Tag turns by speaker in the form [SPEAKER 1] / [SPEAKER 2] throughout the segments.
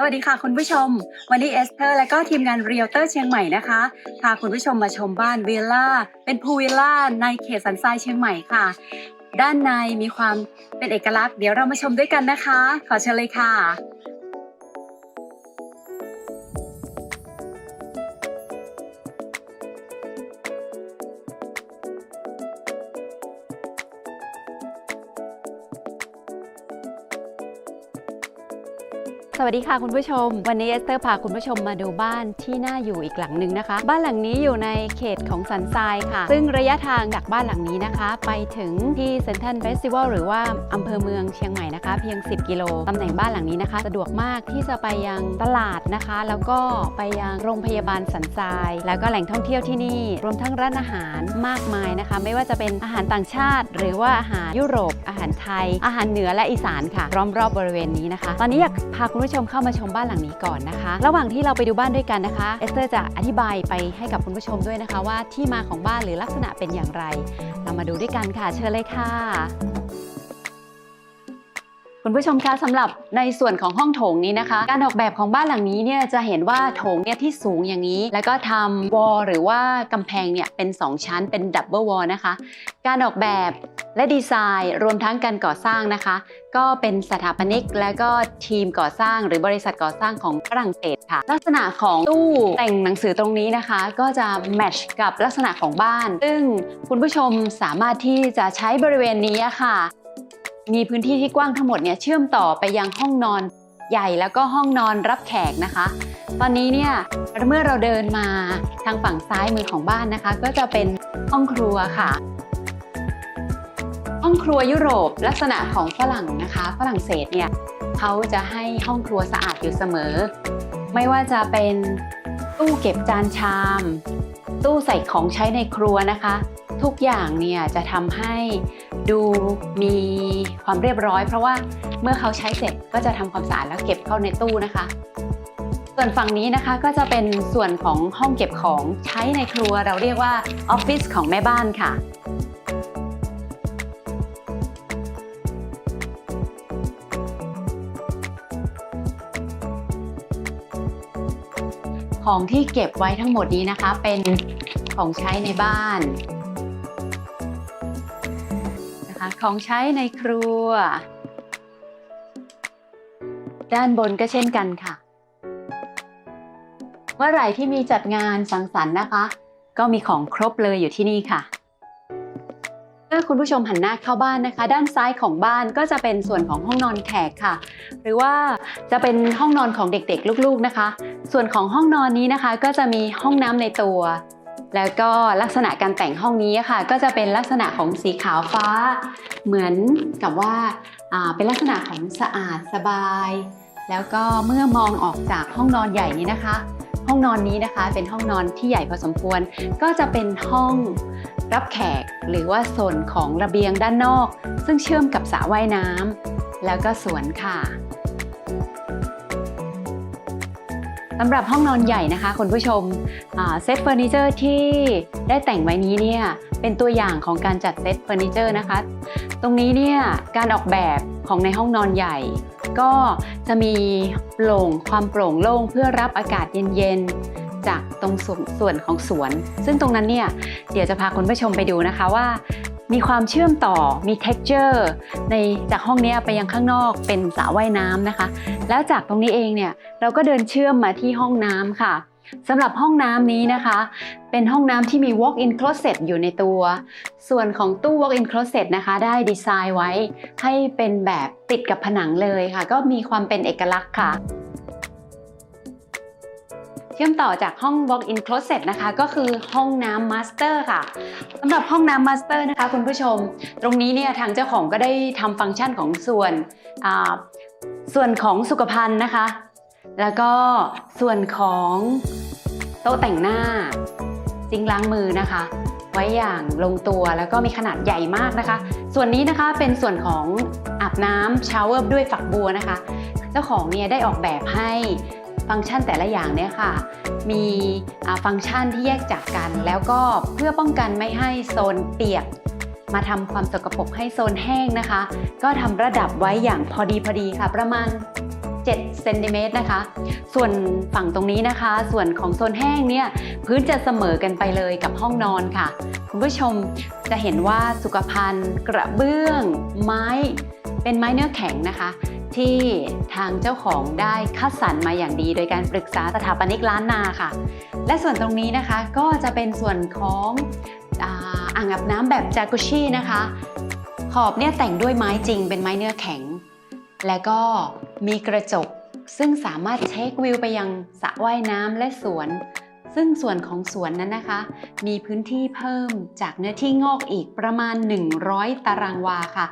[SPEAKER 1] สวัสดีค่ะคุณผู้ชม วันนี้เอสเตอร์ และก็ทีมงานเรียลเตอร์เชียงใหม่นะคะพาคุณผู้ชมมาชมบ้านวิลล่าเป็นพูลวิลล่าในเขตสันทรายเชียงใหม่ค่ะ ด้านในมีความเป็นเอกลักษณ์เดี๋ยวเรามาชมด้วยกันนะคะ ขอเชิญเลยค่ะ สวัสดีค่ะคุณผู้ชม วันนี้เอสเตอร์พาคุณผู้ชมมาดูบ้านที่น่าอยู่อีกหลังหนึ่งนะคะ บ้านหลังนี้อยู่ในเขตของสันทรายค่ะ ซึ่งระยะทางจากบ้านหลังนี้นะคะ ไปถึงที่เซนทันเฟสติวัลหรือว่าอำเภอเมืองเชียงใหม่นะคะ เพียง 10 กิโลตำแหน่งบ้านหลังนี้นะคะ สะดวกมากที่จะไปยังตลาดนะคะ แล้วก็ไปยังโรงพยาบาลสันทราย แล้วก็แหล่งท่องเที่ยวที่นี่ รวมทั้งร้านอาหารมากมายนะคะ ไม่ว่าจะเป็นอาหารต่างชาติ หรือว่าอาหารยุโรป อาหารไทย อาหารเหนือและอีสานค่ะล้อมรอบบริเวณนี้นะคะ ตอนนี้อยากพาคุณผู้ชมเข้ามาชมบ้านหลังนี้ก่อนนะคะ ระหว่างที่เราไปดูบ้านด้วยกันนะคะ เอสเตอร์จะอธิบายไปให้กับคุณผู้ชมด้วยนะคะ ว่าที่มาของบ้านหรือลักษณะเป็นอย่างไร เรามาดูด้วยกันค่ะ เชิญเลยค่ะ คุณผู้ชมคะสำหรับในส่วนของห้องโถงนี้นะคะ การออกแบบของบ้านหลังนี้เนี่ยจะเห็นว่าโถงเนี่ยที่สูงอย่างนี้ แล้วก็ทำวอลหรือว่ากำแพงเนี่ยเป็น 2 ชั้นเป็นดับเบิลวอลนะคะ การออกแบบและดีไซน์รวมทั้งการก่อสร้างนะคะ ก็เป็นสถาปนิกและก็ทีมก่อสร้าง หรือบริษัทก่อสร้างของฝรั่งเศสค่ะ ลักษณะของตู้แต่งหนังสือตรงนี้นะคะ ก็จะแมทช์กับลักษณะของบ้าน ซึ่งคุณผู้ชมสามารถที่จะใช้บริเวณนี้ค่ะ มีพื้นที่ที่กว้างทั้งหมดเนี่ยเชื่อมต่อไปยังห้องนอนใหญ่แล้วก็ห้องนอนรับแขกนะคะ ตอนนี้เนี่ยเมื่อเราเดินมาทางฝั่งซ้ายมือของบ้านนะคะ ก็จะเป็นห้องครัวค่ะ ห้องครัวยุโรปลักษณะของฝรั่งนะคะฝรั่งเศสเนี่ยเขาจะให้ห้องครัวสะอาดอยู่เสมอ ไม่ว่าจะเป็นตู้เก็บจานชาม ตู้ใส่ของใช้ในครัวนะคะ ทุกอย่างเนี่ยจะทำให้ ดูมีความเรียบร้อย เพราะว่าเมื่อเขาใช้เสร็จก็จะทำความสะอาดแล้วเก็บเข้าในตู้นะคะ ส่วนฝั่งนี้นะคะก็จะเป็นส่วนของห้องเก็บของใช้ในครัวเราเรียกว่าออฟฟิศของแม่บ้านค่ะของที่เก็บไว้ทั้งหมดนี้นะคะ เป็นของใช้ในบ้าน ของใช้ในครัว ด้านบนก็เช่นกันค่ะ เมื่อไหร่ที่มีจัดงานสังสรรค์นะคะ ก็มีของครบเลยอยู่ที่นี่ค่ะเมื่อคุณผู้ชมหันหน้าเข้าบ้านนะคะ ด้านซ้ายของบ้านก็จะเป็นส่วนของห้องนอนแขกค่ะ หรือว่าจะเป็นห้องนอนของเด็กๆ ลูกๆนะคะ ส่วนของห้องนอนนี้นะคะ ก็จะมีห้องน้ำในตัว แล้วก็ลักษณะการแต่งห้องนี้ค่ะ ก็จะเป็นลักษณะของสีขาวฟ้า เหมือนกับว่าาเป็นลักษณะของสะอาดสบาย แล้วก็เมื่อมองออกจากห้องนอนใหญ่นี้นะคะ ห้องนอนนี้นะคะเป็นห้องนอนที่ใหญ่พอสมควร ก็จะเป็นห้องรับแขกหรือว่าโซนของระเบียงด้านนอก ซึ่งเชื่อมกับสระว่ายน้ำแล้วก็สวนค่ะ สำหรับห้องนอนใหญ่นะคะคุณผู้ชมเซตเฟอร์นิเจอร์ที่ได้แต่งไว้นี้เนี่ยเป็นตัวอย่างของการจัดเซตเฟอร์นิเจอร์นะคะ ตรงนี้เนี่ยการออกแบบของในห้องนอนใหญ่ ก็จะมีโปร่งความโปร่งโล่งเพื่อรับอากาศเย็นๆจากตรงส่วนของสวน ซึ่งตรงนั้นเนี่ยเดี๋ยวจะพาคุณผู้ชมไปดูนะคะว่า มีความเชื่อมต่อมี texture ในจากห้องนี้ไปยังข้างนอกเป็นสระว่ายน้ำนะคะ แล้วจากตรงนี้เองเนี่ยเราก็เดินเชื่อมมาที่ห้องน้ำค่ะสำหรับห้องน้ำนี้นะคะ เป็นห้องน้ำที่มี walk-in closet อยู่ในตัว ส่วนของตู้ walk-in closet นะคะ ได้ดีไซน์ไว้ให้เป็นแบบติดกับผนังเลยค่ะ ก็มีความเป็นเอกลักษณ์ค่ะ เชื่อมต่อจากห้อง walk-in closet นะคะ ก็คือห้องน้ำ master ค่ะสำหรับห้องน้ำ master นะคะคุณผู้ชม ตรงนี้เนี่ยทางเจ้าของก็ได้ทำฟังก์ชันของส่วนส่วนของสุขภัณฑ์นะคะ แล้วก็ส่วนของโต๊ะแต่งหน้าซิงค์ล้างมือนะคะ ไว้อย่างลงตัวแล้วก็มีขนาดใหญ่มากนะคะ ส่วนนี้นะคะเป็นส่วนของอาบน้ำชาวเวอร์ด้วยฝักบัวนะคะ เจ้าของเนี่ยได้ออกแบบให้ ฟังก์ชันแต่ละอย่างเนี่ยค่ะ มีฟังก์ชันที่แยกจากกัน แล้วก็เพื่อป้องกันไม่ให้โซนเปียก มาทำความสกปรกให้โซนแห้งนะคะ ก็ทำระดับไว้อย่างพอดีพอดีค่ะ ประมาณ7เซนติเมตรนะคะ ส่วนฝั่งตรงนี้นะคะ ส่วนของโซนแห้งเนี่ยพื้นจะเสมอกันไปเลยกับห้องนอนค่ะ คุณผู้ชมจะเห็นว่าสุขภัณฑ์ กระเบื้อง ไม้ เป็นไม้เนื้อแข็งนะคะ ที่ทางเจ้าของได้คัดสรรมาอย่างดี โดยการปรึกษาสถาปนิกล้านนาค่ะ และส่วนตรงนี้นะคะก็จะเป็นส่วนของอ่างอาบน้ำแบบจากุชินะคะ ขอบเนี่ยแต่งด้วยไม้จริงเป็นไม้เนื้อแข็ง และก็มีกระจกซึ่งสามารถเช็ควิวไปยังสระว่ายน้ำและสวน ซึ่งส่วนของสวนนั้นนะคะ มีพื้นที่เพิ่มจากเนื้อที่งอกอีกประมาณ 100 ตารางวาค่ะ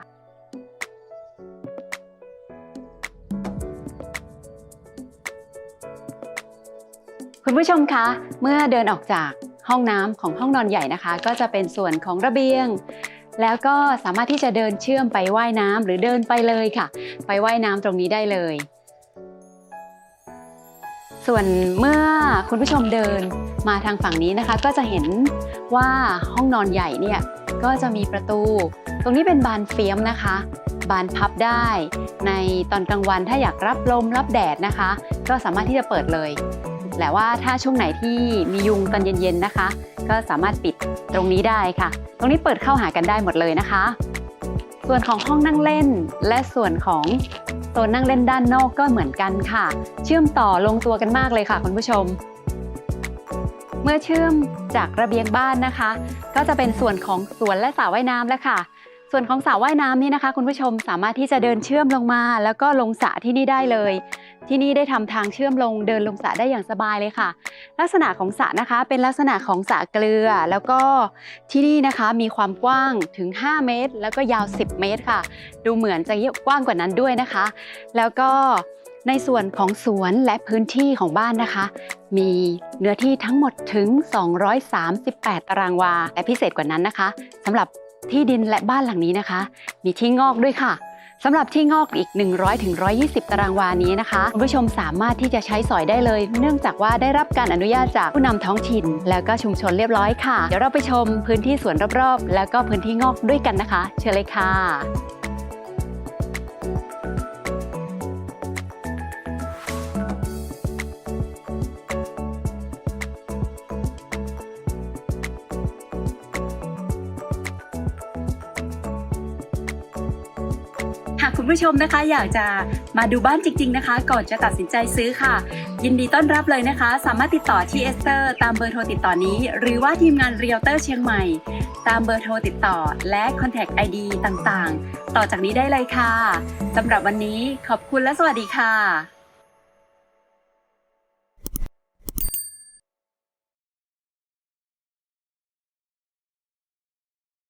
[SPEAKER 1] ผู้ชมคะ เมื่อเดินออกจากห้องน้ำของห้องนอนใหญ่นะคะ ก็จะเป็นส่วนของระเบียง แล้วก็สามารถที่จะเดินเชื่อมไปว่ายน้ำหรือเดินไปเลยค่ะ ไปว่ายน้ำตรงนี้ได้เลย ส่วนเมื่อคุณผู้ชมเดินมาทางฝั่งนี้นะคะ ก็จะเห็นว่าห้องนอนใหญ่เนี่ยก็จะมีประตู ตรงนี้เป็นบานเฟียมนะคะ บานพับได้ ในตอนกลางวันถ้าอยากรับลมรับแดดนะคะ ก็สามารถที่จะเปิดเลย แต่ว่าถ้าช่วงไหนที่มียุงตอนเย็นๆนะคะ ก็สามารถปิดตรงนี้ได้ค่ะ ตรงนี้เปิดเข้าหากันได้หมดเลยนะคะ ส่วนของห้องนั่งเล่น และส่วนของโซนนั่งเล่นด้านนอกก็เหมือนกันค่ะ เชื่อมต่อลงตัวกันมากเลยค่ะคุณผู้ชม เมื่อเชื่อมจากระเบียงบ้านนะคะ ก็จะเป็นส่วนของสวนและสระว่ายน้ำแล้วค่ะส่วนของสระว่ายน้ำนี่นะคะ คุณผู้ชมสามารถที่จะเดินเชื่อมลงมา แล้วก็ลงสระที่นี่ได้เลย ที่นี่ได้ทำทางเชื่อมลงเดินลงสระได้อย่างสบายเลยค่ะ ลักษณะของสระนะคะเป็นลักษณะของสระเกลือ แล้วก็ที่นี่นะคะมีความกว้างถึง 5 เมตร แล้วก็ยาว 10 เมตรค่ะ ดูเหมือนจะกว้างกว่านั้นด้วยนะคะ แล้วก็ในส่วนของสวนและพื้นที่ของบ้านนะคะ มีเนื้อที่ทั้งหมดถึง 238 ตารางวา และพิเศษกว่านั้นนะคะสำหรับที่ดินและบ้านหลังนี้นะคะ มีที่งอกด้วยค่ะ สำหรับที่งอกอีก 100ถึง120 ตารางวานี้นะคะคุณผู้ชมสามารถที่จะใช้สอยได้เลย เนื่องจากว่าได้รับการอนุญาตจากผู้นำท้องถิ่น แล้วก็ชุมชนเรียบร้อยค่ะ เดี๋ยวเราไปชมพื้นที่สวนรอบๆ แล้วก็พื้นที่งอกด้วยกันนะคะ เชิญเลยค่ะากคุณผู้ชมนะคะ อยากจะมาดูบ้านจริง ๆ นะคะ ก่อนจะตัดสินใจซื้อค่ะ ยินดีต้อนรับเลยนะคะ สามารถติดต่อที่เอสเตอร์ ตามเบอร์โทรติดต่อนี้ หรือว่าทีมงานเรียลเตอร์เชียงใหม่ ตามเบอร์โทรติดต่อและคอนแทคไอดีต่างๆ ต่อจากนี้ได้เลยค่ะสำหรับวันนี้ขอบคุณและสวัสดีค่ะ